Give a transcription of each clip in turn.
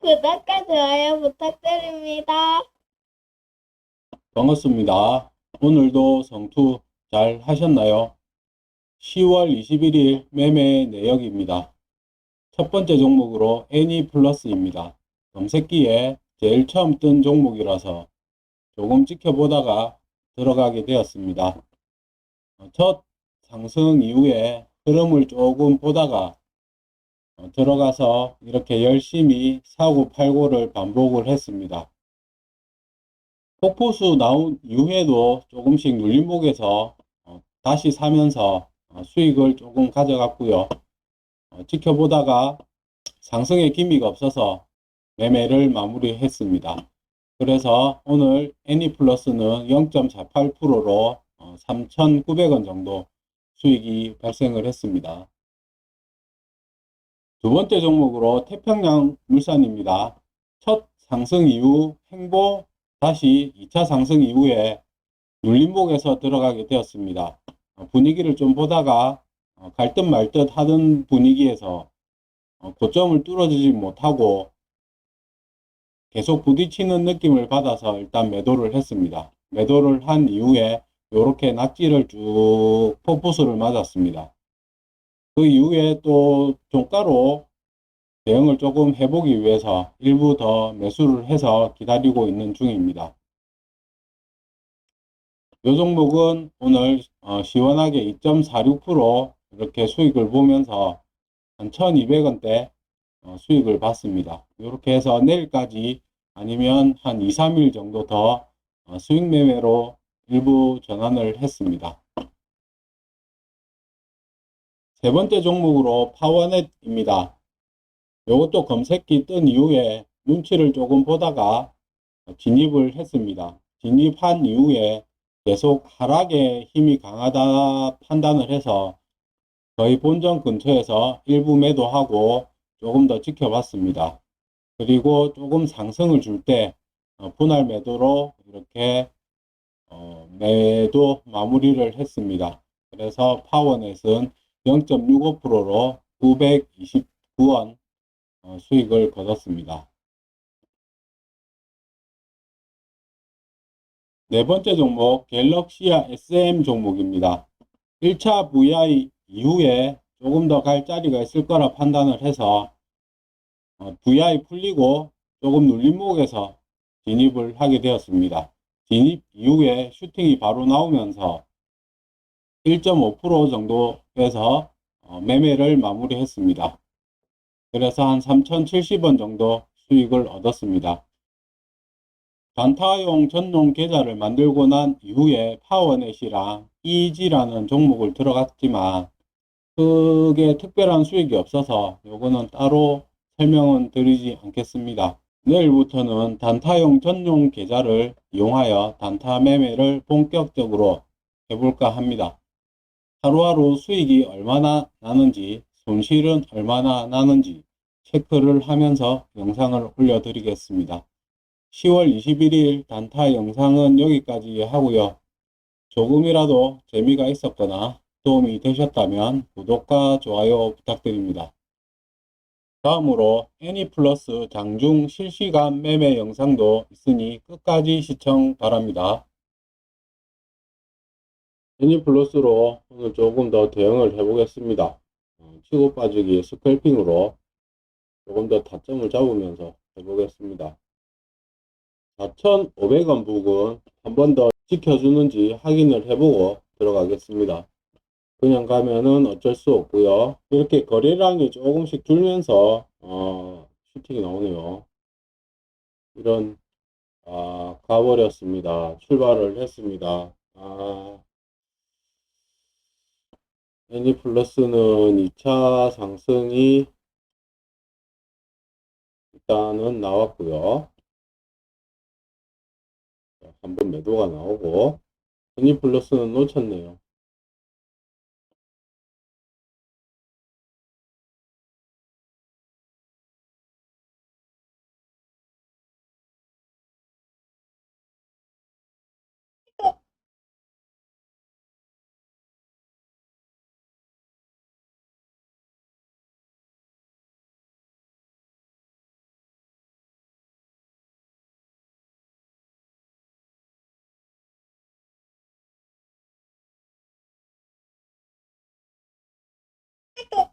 구독과 좋아요 부탁드립니다. 반갑습니다. 오늘도 성투 잘 하셨나요? 10월 21일 매매 내역입니다. 첫 번째 종목으로 애니 플러스입니다. 검색기에 제일 처음 뜬 종목이라서 조금 지켜보다가 들어가게 되었습니다. 어, 첫 상승 이후에 흐름을 조금 보다가 어, 들어가서 이렇게 열심히 사고 팔고를 반복을 했습니다. 폭포수 나온 이후에도 조금씩 눌림목에서 어, 다시 사면서 어, 수익을 조금 가져갔고요. 어, 지켜보다가 상승의 기미가 없어서 매매를 마무리했습니다. 그래서 오늘 애니플러스는 0.48%로 3,900원 정도 수익이 발생을 했습니다. 두 번째 종목으로 태평양 물산입니다. 첫 상승 이후 횡보 다시 2차 상승 이후에 눌림목에서 들어가게 되었습니다. 어, 분위기를 좀 보다가 어, 갈듯 말듯 하던 분위기에서 어, 고점을 뚫어지지 못하고 계속 부딪히는 느낌을 받아서 일단 매도를 했습니다. 매도를 한 이후에 이렇게 낙지를 쭉 폭포수를 맞았습니다. 그 이후에 또 종가로 대응을 조금 해보기 위해서 일부 더 매수를 해서 기다리고 있는 중입니다. 이 종목은 오늘 어, 시원하게 2.46% 이렇게 수익을 보면서 한 1200원대 어, 수익을 받습니다. 이렇게 해서 내일까지 아니면 한 2, 3일 정도 더 어, 수익 매매로 일부 전환을 했습니다. 세 번째 종목으로 파워넷입니다. 이것도 검색기 뜬 이후에 눈치를 조금 보다가 진입을 했습니다. 진입한 이후에 계속 하락에 힘이 강하다 판단을 해서 거의 본전 근처에서 일부 매도하고 조금 더 지켜봤습니다. 그리고 조금 상승을 줄 때 분할 매도로 이렇게 어, 매도 마무리를 했습니다. 그래서 파워넷은 0.65%로 929원 어, 수익을 거뒀습니다. 네 번째 종목 갤럭시아 SM 종목입니다. 1차 VI 이후에 조금 더 갈 자리가 있을 거라 판단을 해서 어, VI 풀리고 조금 눌림목에서 진입을 하게 되었습니다. 진입 이후에 슈팅이 바로 나오면서 1.5% 정도에서 어, 매매를 마무리했습니다. 그래서 한 3,070원 정도 수익을 얻었습니다. 단타용 전용 계좌를 만들고 난 이후에 파워넷이랑 EG라는 종목을 들어갔지만 그게 특별한 수익이 없어서 요거는 따로 설명은 드리지 않겠습니다. 내일부터는 단타용 전용 계좌를 이용하여 단타 매매를 본격적으로 해볼까 합니다. 하루하루 수익이 얼마나 나는지 손실은 얼마나 나는지 체크를 하면서 영상을 올려드리겠습니다. 10월 21일 단타 영상은 여기까지 하고요. 조금이라도 재미가 있었거나 도움이 되셨다면 구독과 좋아요 부탁드립니다. 다음으로 애니플러스 장중 실시간 매매 영상도 있으니 끝까지 시청 바랍니다. 애니플러스로 오늘 조금 더 대응을 해보겠습니다. 어, 치고 빠지기 스컬핑으로 조금 더 타점을 잡으면서 해보겠습니다. 4,500원 부근 한 번 더 지켜주는지 확인을 해보고 들어가겠습니다. 그냥 가면은 어쩔 수 없고요. 이렇게 거래량이 조금씩 줄면서 어, 슈팅이 나오네요. 이런 아, 가버렸습니다. 출발을 했습니다. 아, 애니 플러스는 2차 상승이 일단은 나왔고요. 한번 매도가 나오고 애니 플러스는 놓쳤네요. と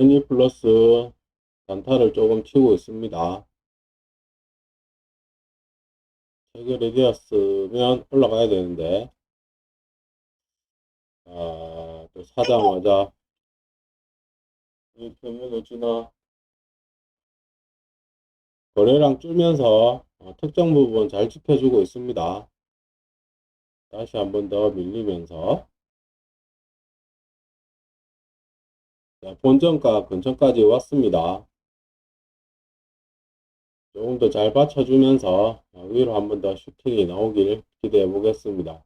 N1 플러스 단타를 조금 치고 있습니다. 해결이 되었으면 올라가야 되는데 아, 또 사자마자 이 표면을 지나 거래량 줄면서 어, 특정 부분 잘 지켜주고 있습니다. 다시 한 번 더 밀리면서 본전가 근처까지 왔습니다. 조금 더 잘 받쳐주면서 어, 위로 한 번 더 슈팅이 나오길 기대해 보겠습니다.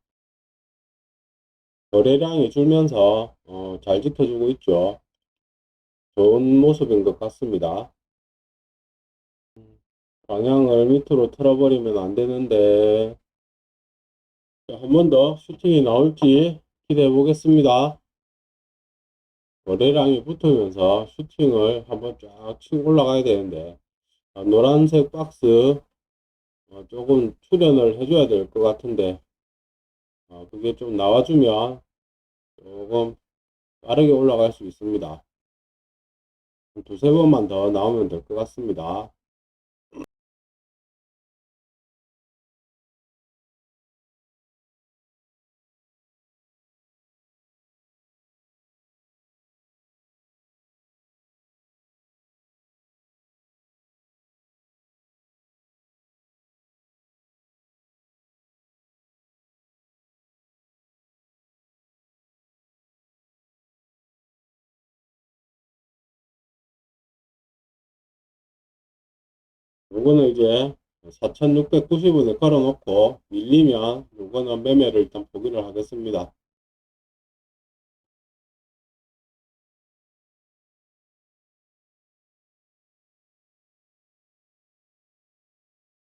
거래량이 줄면서 어, 잘 지켜주고 있죠. 좋은 모습인 것 같습니다. 방향을 밑으로 틀어버리면 안 되는데 한 번 더 슈팅이 나올지 기대해 보겠습니다. 거래량이 붙으면서 슈팅을 한번 쫙 치고 올라가야 되는데 아, 노란색 박스 어, 조금 출연을 해줘야 될 것 같은데 어, 그게 좀 나와주면 조금 빠르게 올라갈 수 있습니다. 한 두세 번만 더 나오면 될 것 같습니다. 요거는 이제 4,690원에 걸어 놓고 밀리면 요거는 매매를 일단 포기를 하겠습니다.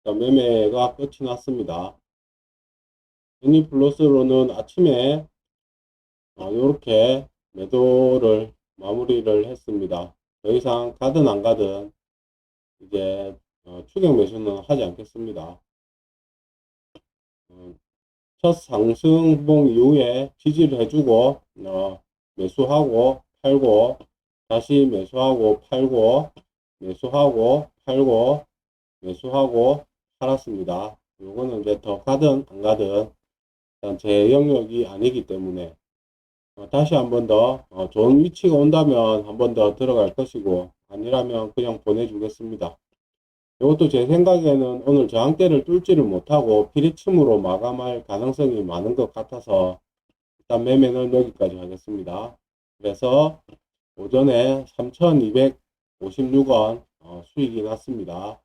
자, 매매가 끝이 났습니다. 애니플러스로는 아침에 이렇게 매도를 마무리를 했습니다. 더 이상 가든 안 가든 이제 어, 추격 매수는 하지 않겠습니다. 어, 첫 상승봉 이후에 지지를 해주고 어, 매수하고 팔고 다시 매수하고 팔고 매수하고 팔고 매수하고 팔았습니다. 요거는 이제 더 가든 안 가든 일단 제 영역이 아니기 때문에 어, 다시 한 번더 어, 좋은 위치가 온다면 한 번 더 들어갈 것이고 아니라면 그냥 보내주겠습니다. 이것도 제 생각에는 오늘 저항대를 뚫지를 못하고 피리침으로 마감할 가능성이 많은 것 같아서 일단 매매는 여기까지 하겠습니다. 그래서 오전에 3,256원 어, 수익이 났습니다.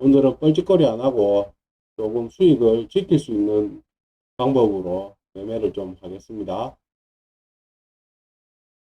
오늘은 뻘짓거리 안 하고 조금 수익을 지킬 수 있는 방법으로 매매를 좀 하겠습니다.